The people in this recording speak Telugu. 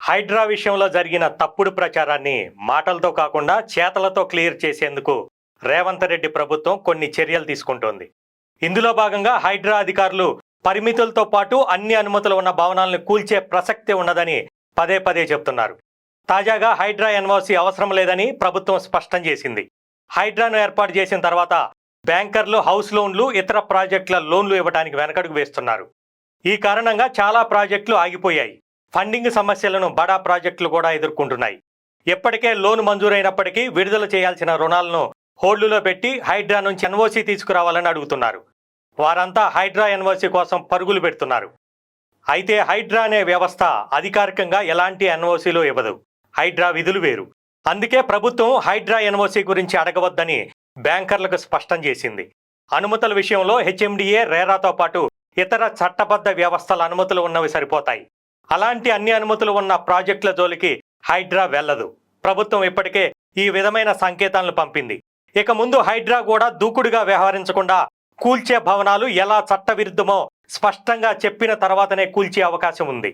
హైడ్రా విషయంలో జరిగిన తప్పుడు ప్రచారాన్ని మాటలతో కాకుండా చేతలతో క్లియర్ చేసేందుకు రేవంత్ రెడ్డి ప్రభుత్వం కొన్ని చర్యలు తీసుకుంటోంది. ఇందులో భాగంగా హైడ్రా అధికారులు పరిమితులతో పాటు అన్ని అనుమతులు ఉన్న భవనాలను కూల్చే ప్రసక్తి ఉన్నదని పదే పదే చెప్తున్నారు. తాజాగా హైడ్రా ఎన్ఓసి అవసరం లేదని ప్రభుత్వం స్పష్టం చేసింది. హైడ్రాను ఏర్పాటు చేసిన తర్వాత బ్యాంకర్లు హౌస్ లోన్లు ఇతర ప్రాజెక్టుల లోన్లు ఇవ్వడానికి వెనకడుగు వేస్తున్నారు. ఈ కారణంగా చాలా ప్రాజెక్టులు ఆగిపోయాయి. ఫండింగ్ సమస్యలను బడా ప్రాజెక్టులు కూడా ఎదుర్కొంటున్నాయి. ఇప్పటికే లోన్ మంజూరైనప్పటికీ విడుదల చేయాల్సిన రుణాలను హోల్డులో పెట్టి హైడ్రా నుంచి ఎన్ఓసి తీసుకురావాలని అడుగుతున్నారు. వారంతా హైడ్రా ఎన్ఓసీ కోసం పరుగులు పెడుతున్నారు. అయితే హైడ్రా అనే వ్యవస్థ అధికారికంగా ఎలాంటి ఎన్ఓసీలు ఇవ్వదు. హైడ్రా విధులు వేరు. అందుకే ప్రభుత్వం హైడ్రా ఎన్ఓసి గురించి అడగవద్దని బ్యాంకర్లకు స్పష్టం చేసింది. అనుమతుల విషయంలో హెచ్ఎండిఏ రేరాతో పాటు ఇతర చట్టబద్ధ వ్యవస్థల అనుమతులు ఉన్నవి సరిపోతాయి. అలాంటి అన్ని అనుమతులు ఉన్న ప్రాజెక్టుల జోలికి హైడ్రా వెళ్ళదు. ప్రభుత్వం ఇప్పటికే ఈ విధమైన సంకేతాలను పంపింది. ఇక ముందు హైడ్రా కూడా దూకుడుగా వ్యవహరించకుండా కూల్చే భవనాలు ఎలా చట్టవిరుద్ధమో స్పష్టంగా చెప్పిన తర్వాతనే కూల్చే అవకాశం ఉంది.